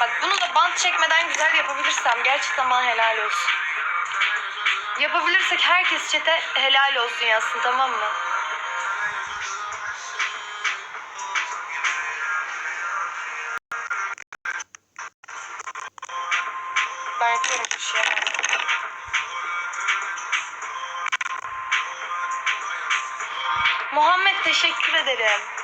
Bak bunu da bant çekmeden güzel yapabilirsem gerçekten bana helal olsun. Yapabilirsek herkes çete helal olsun yazsın tamam mı? Ben yapıyorum bu işi. Muhammed teşekkür ederim.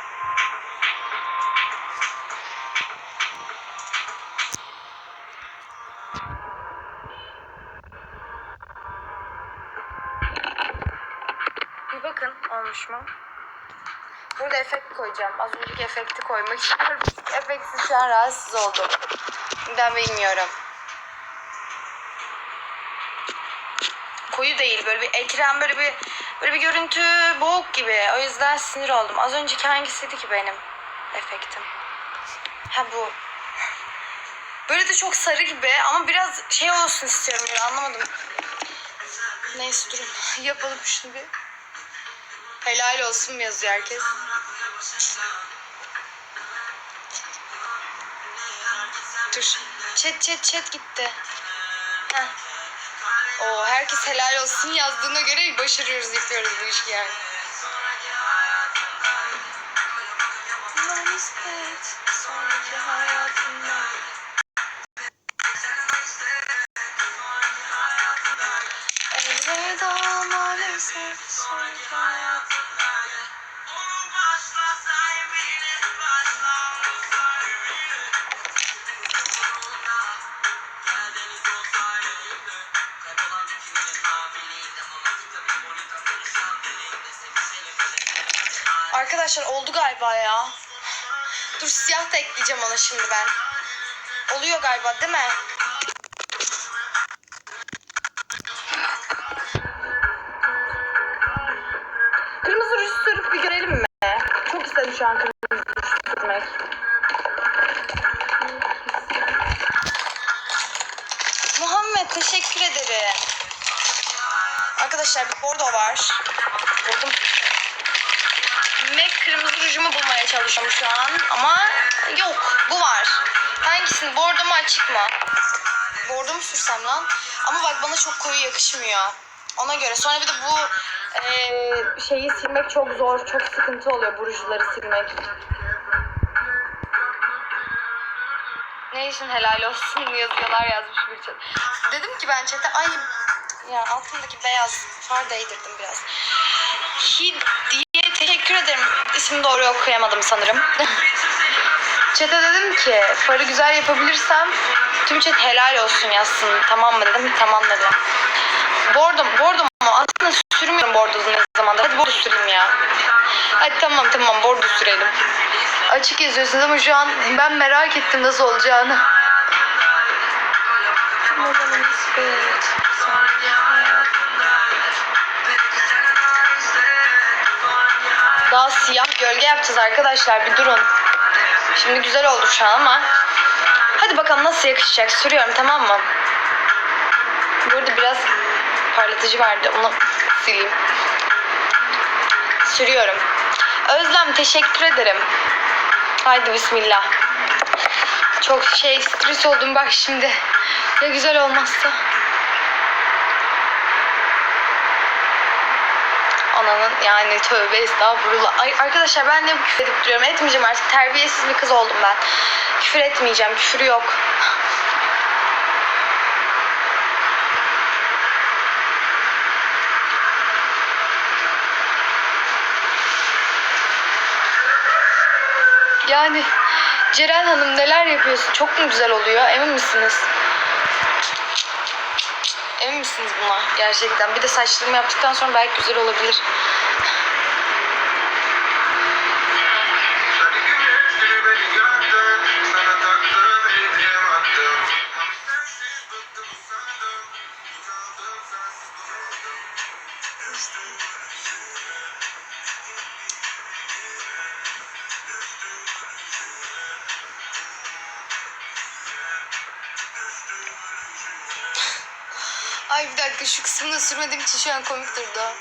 Mu? Burada efekt koyacağım. Az önceki efekti koymak istiyorum. Efektsiz şu an rahatsız oldum. Ben bilmiyorum. Koyu değil böyle bir ekran böyle bir böyle bir görüntü boğuk gibi. O yüzden sinir oldum. Az önceki hangisiydi ki benim efektim? Ha bu. Böyle de çok sarı gibi ama biraz şey olsun istiyorum böyle anlamadım. Neyse durun. Yapalım şunu bir. Helal olsun mu yazıyor herkes? Dur. Chat chat chat gitti. Heh. Oo, herkes helal olsun yazdığına göre başarıyoruz yapıyoruz bu işi yani. Arkadaşlar oldu galiba ya. Dur siyah da ekleyeceğim ona şimdi ben. Oluyor galiba değil mi? Kırmızı ruj sürüp bir görelim mi? Çok istedim şu an kırmızı ruj sürmek. Muhammed teşekkür ederim. Arkadaşlar bir bordo var. Buldum. MAC kırmızı rujumu bulmaya çalışıyorum şu an. Ama yok. Bu var. Hangisini? Bordo mu açık mı? Bordo mu sürsem lan? Ama bak bana çok koyu yakışmıyor. Ona göre. Sonra bir de bu eee, şeyi silmek çok zor. Çok sıkıntı oluyor bu rujları silmek. Ne için helal olsun yazıyorlar yazmış bir chat. Dedim ki ben chat'e ay ya altındaki beyaz far değdirdim biraz. Diye teşekkür ederim. İsmini doğru okuyamadım sanırım. Chat'e dedim ki farı güzel yapabilirsem tüm chat helal olsun yazsın. Tamam mı dedim. Tamam dedi. Bordo, bordo mu? Aslında sürmüyorum bordo ne zamandır. Hadi bordo süreyim ya. Hadi tamam tamam bordo sürelim. Açık yazıyorsunuz ama şu an ben merak ettim nasıl olacağını. Daha siyah gölge yapacağız arkadaşlar bir durun. Şimdi güzel oldu şu an ama. Hadi bakalım nasıl yakışacak. Sürüyorum tamam mı? Burada biraz parlatıcı vardı. Onu sileyim. Sürüyorum. Özlem teşekkür ederim. Haydi bismillah. Çok şey stres oldum bak şimdi. Ya güzel olmazsa. Ananın yani tövbe estağfurullah. Ay, arkadaşlar ben de küfür edip duruyorum. Etmeyeceğim artık. Terbiyesiz bir kız oldum ben. Küfür etmeyeceğim. Küfür yok. Yani Ceren Hanım neler yapıyorsun? Çok mu güzel oluyor? Emin misiniz? Emin misiniz buna gerçekten? Bir de saçlarımı yaptıktan sonra belki güzel olabilir. Hadi güneşleri Ay bir dakika şu kısmını sürmediğim için şu an komik durdu.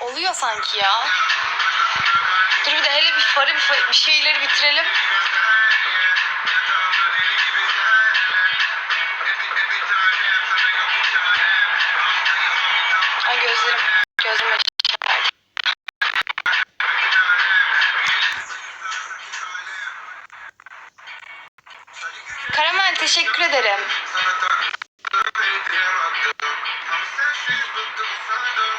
Oluyor sanki ya. Dur bir de hele bir farı bir, bir şeyleri bitirelim. Bıktım usandım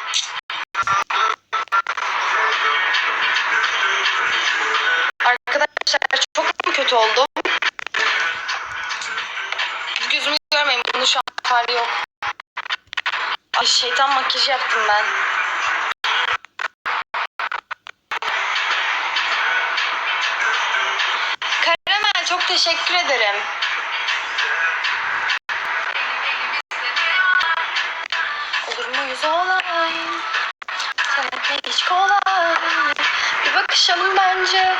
Arkadaşlar çok mu kötü oldum? Gözümü görmeyin. Bunun şu an hali yok. Ay şeytan makyajı yaptım ben. Karamel çok teşekkür ederim. Bakışalım bence.